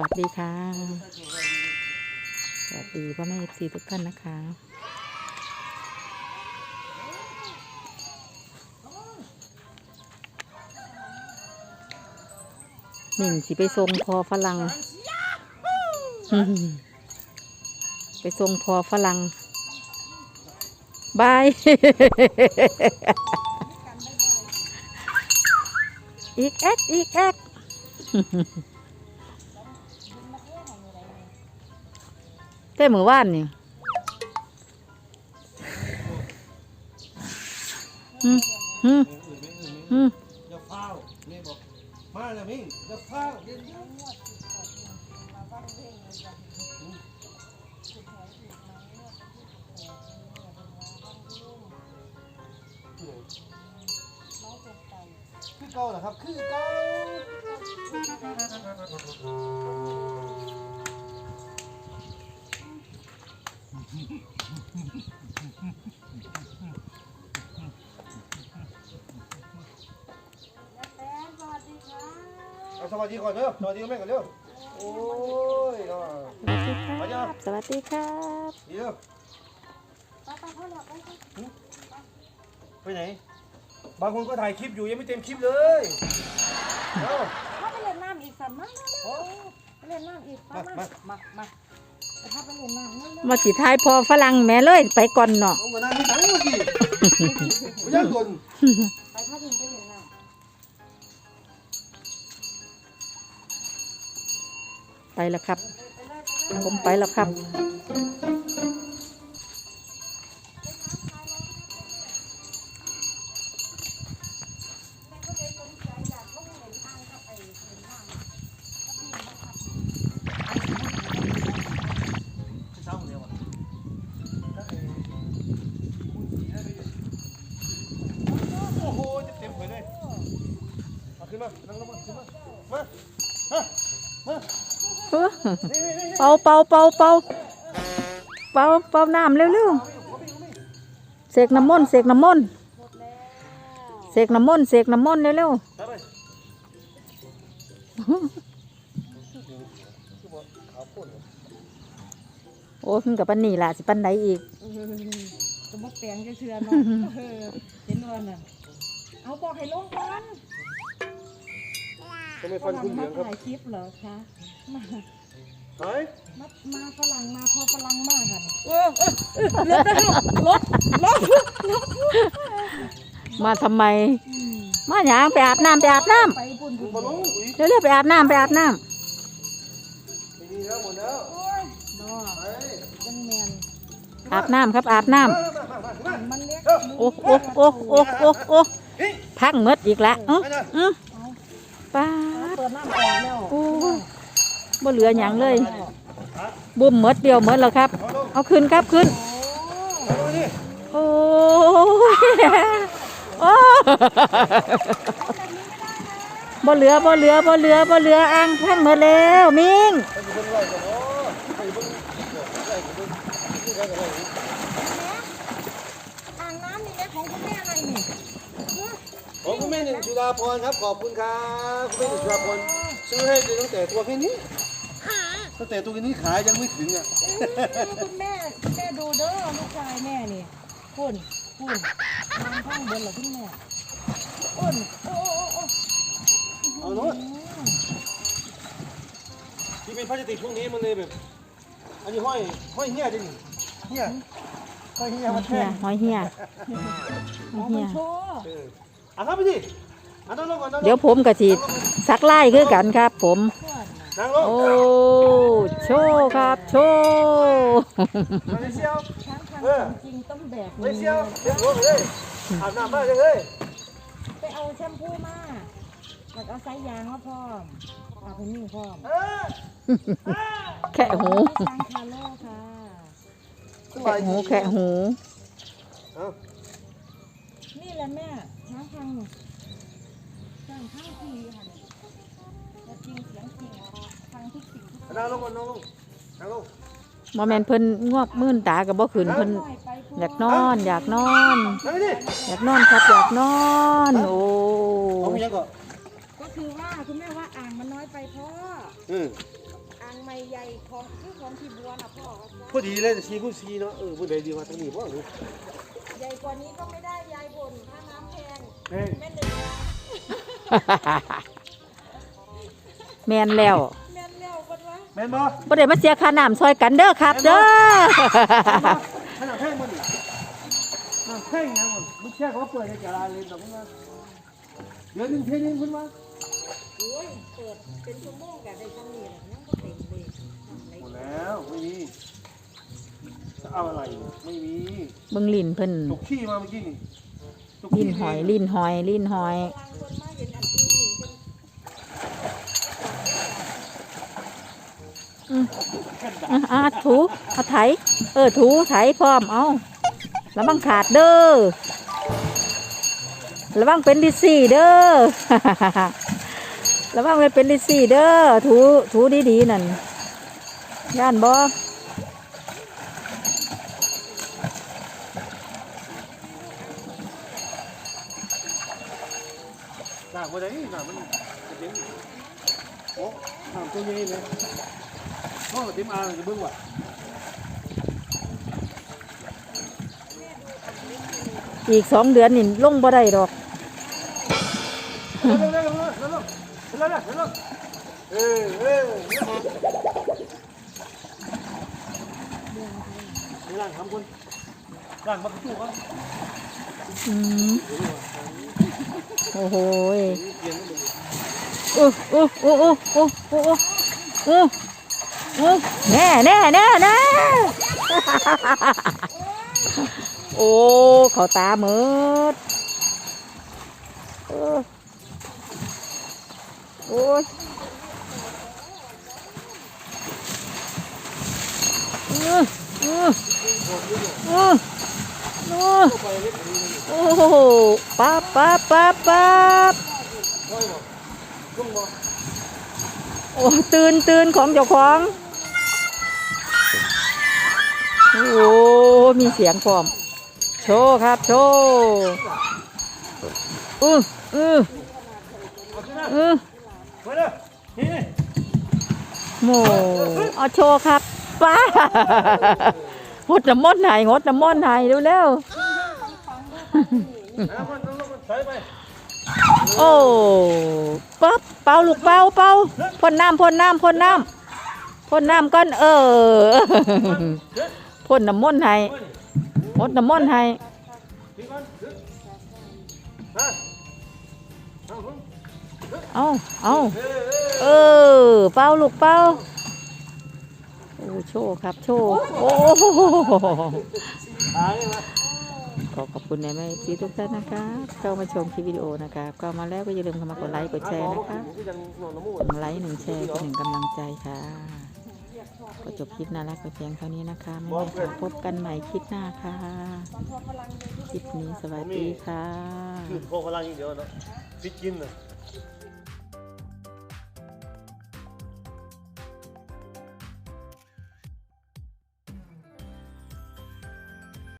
วัสดีค่ะ สวัสดีพ่อแม่ทีทุกท่านนะคะหนึ่งสิไปทรงพอฝรั่งไปทรงพอฝรั่งบายอีกแอกอีกแอก เต้มือว่านนี่อืมอืมอืมอย่าเฝ้าแม่บอกมาแล้วมิ่งอย่าเฝ้าเดี๋ยวนี้คือเก่าเหรอครับ คือเก่า สวัสดีก่อนเด้อสวัสดีแม่ก่อนเด้อโอ้ยเนาะสวัสดีครับสวัสดีครับดีเด้อไปไหน บางคนก็ถ่ายคลิปอยู่ยังไม่เต็มคลิปเลยเอ้าถ้าไปเล่นน้ำอีกสัมมาโอ้ไปเล่นน้ำอีกมามามามามาแต่ถ้าไปเล่นน้ำนั่นเลยมาสิท้ายพอฝรั่งแม่เลยไปก่อนเนาะเอามานั่งที่ตังค์เมื่อกี้ไม่ยากกนไปถ้าดิน ไปแล้วครับ ผมไปแล้วครับ เออนี่นี่นี่เป่าเป่าเป่าเป่าเป่าเป่าน้ำเร็วๆเสกน้ำมนต์เสกน้ำมนต์เสกน้ำมนต์เสกน้ำมนต์เร็วไปไปๆโอ้ขึ้นกับปันนี่ล่ะสิปันใดอีกำจะมาแปลงจะเชื่อเนาะเออเห็นวันน่ะเอาบอกให้ลงก่อนทำไมฟันคุณเหลืองครับถ่ายคลิปเหรอคะ มาหายมามาฝรั่งมาพอฝรั่งมากค่ะมาทำไมมาหยังไปอาบน้ำไปอาบน้ไปปุ่นคุปุ่ณนบอลลูนอุ้ยำเร็วๆไปอาบน้ำไปอาบน้ไม่ดีแล้วหมดแล้วโอ้ยเนาะไปยังแมนำอาบน้ำครับอาบน้มามามามา มันเล็กำโอ้โอ้โอ้โอ้โอ้โอ้พังหมดอีกละอื้ออื้อป้าดเปิดน้ำออกแล้วโอ้ บ่เหลือหยังเลยบุ่มหมดเดียวหมดแล้วครับ เอาขึ้นครับขึ้นเอาดูนี่โอ้ยโอ้บ่เหลือบ่เหลือบ่เหลือบ่เหลืออ่างพังหมดแล้วมิงไปอยู่บนไร่กันเนาะไปอยู่บนไร่กันเนาะนี่ไร่กันเนาะอ่างน้ำนี่แม่ของคุณแม่อะไรนี่ของคุณแม่หนึ่งจุฬาพรครับขอบคุณครับคุณแม่หนึ่งจุฬาพร ซื้อให้ตั้งแต่ตัวแค่นี้ตั้งแต่ตัวแค่นี้ขายยังไม่ถึงอะคุณแม่คุณแม่ดูเด้อลูกชายแม่นี่คุณคุณนางข้างบนเหรอคุณแม่คุณโอ้โอ้โอ้เอาโน้ตที่เป็นพลาสติกพวกนี้มันเลยแบบ อันนี้ห้อยห้อยเหี้ยจริงเหี้ยห้อยเหี้ยมันเฮีแท่ยหอยเฮียอ๋อมันโชว์เอออะครับพี่ ดิอะนั่งลงก่อนนั่งลงเดี๋ยวผมกะสิสักไล่คือกันครับ ผมเพื่อนน่ะนั่งลงโอ้โชว์ครับ โชว์มาเลเซียช้างทางเออจริงต้องแบกมาเลเซียเดี๋ยวหัวเลยอาบน้ำมาเลยเฮ้ยไปเอาแชมพูมาแล้วเอาสายยางมาพร้อมเอาไปนิ่งพร้อมเออแค่หูช้างคาโลค่ะแค่หูแค่หูเอานี่แหละแม่ช้างทาง นี่ช้างข้างทีค่ะแล้วจริงเสียงจริงทางทุกสิ่งทุกอย่างนั่งลงก่อนนั่งลงนั่งลงบ่แม่นเพิ่นงวกมื่นตากับบ่ขึ้นเพิ่นปล่อยไปพอยากนอน อยากนอน นั่งดิอยากนอนครับอยากนอน โอ้เอาไปยังก่อนก็คือว่าคุณแม่ว่าอ่างมันน้อยไปพ่ออืมงไม่ใหญ่ของคือของพี่บัวนะพ่อว่าซะพอดีเลยแต่ซีคูซีเนาะเออผู้ใดดีมาทางนี้บ่หรือใหญ่กว่านี้ก็ไม่ได้ยายบ่นค่าน้ำแพงแม่งแม่เหนือ แมนแล้วแม่นแล้วบ่วะแม่นบ่บ่ได้มาเสียค่าน้ำซอยกันเด้อครับ เด้อขนาดแพงบ่นี่อะแพงนะมันไม่ใช่เขาเปิดในกะลาเลยดอกมันเดือนหนึงเท่านึงคุณว่าโอ้ยเปิดเป็นชั่วโมงก็ได้ทั้งนี้แหละยังก็เต็มเลยทำอะไรหมดแล้วไม่มีจะเอาอะไรไม่มีเบิ่งลิ้นเพิ่นตกขี้มาเมื่อกี้นี่ตกลิ้ขี้นหอยลิ้นหอยลิ้นหอย บางคนมาเห็นอันอื่นนี่เป็น อืมอะอะถูเอาไถ เออ ถูไถพร้อม เอาระวังขาดเด้อระวังเป็นดิซี่เด้อระวังไม่เป็นดิซี่เด้อ ถูถูดีๆนั่น ย่านบ่หน้าบ่ได้หน้ามันจะเต็มโอ้หน้าตัวใหญ่เลย ก็เต็มอาเลยเบื้องว่ะอีกสองเดือนนี่ลงบ่ได้ดอกร่างทำคนร่งมาตู้เขาโอ้โหอู้อู้อู้อู้อู้อู้อู้ แน่แน่แน่แน่โอ้เขาตาเมิดเอโอ้ยออเออเออเอโอ้โหปั๊บปั๊บปั๊บปั๊บโอ้ตื่นตื่นของเจ้าของ โอ้มีเสียงพร้อม โชว์ครับ โชว์อืออืออือโมเอาโชว์ครับป้าหดน้ำมนต์ไหนหดน้ำมนต์ไหนเร็วเร็วนะมันต้องมันใส่ไปๆโอ้ปั๊บเป่าลูกเป่าเป่าพ่นน้ำพ่นน้ำพ่นน้ำพ่นน้ำก่อนเออ พ่นน้ำมนต์ให้หดน้ำมนต์ให้เอาเอาเออ เป่าลูกเป่าโอ้โชว์ครับ โชว์โอ้โหขอขอบคุณในแม่ซีทุกท่านนะคะเข้ามาชมคลิปวิดีโอนะคะก็มาแล้วก็อย่าลืมเข้ามากดไลค์กดแชร์นะคะกหนึ่งไลค์หนึ่งแชร์เป็นหนึ่งกำลังใจค่ะ ก็จบคลิปน่ารักไปเพียงเท่านี้นะคะไม่ได้ค่ะพบกันใหม่คลิปหน้าค่ะ คลิปนี้สวัสดีค่ะ คือโคพลังอย่างเดียวเนาะฟิตกินเนาะ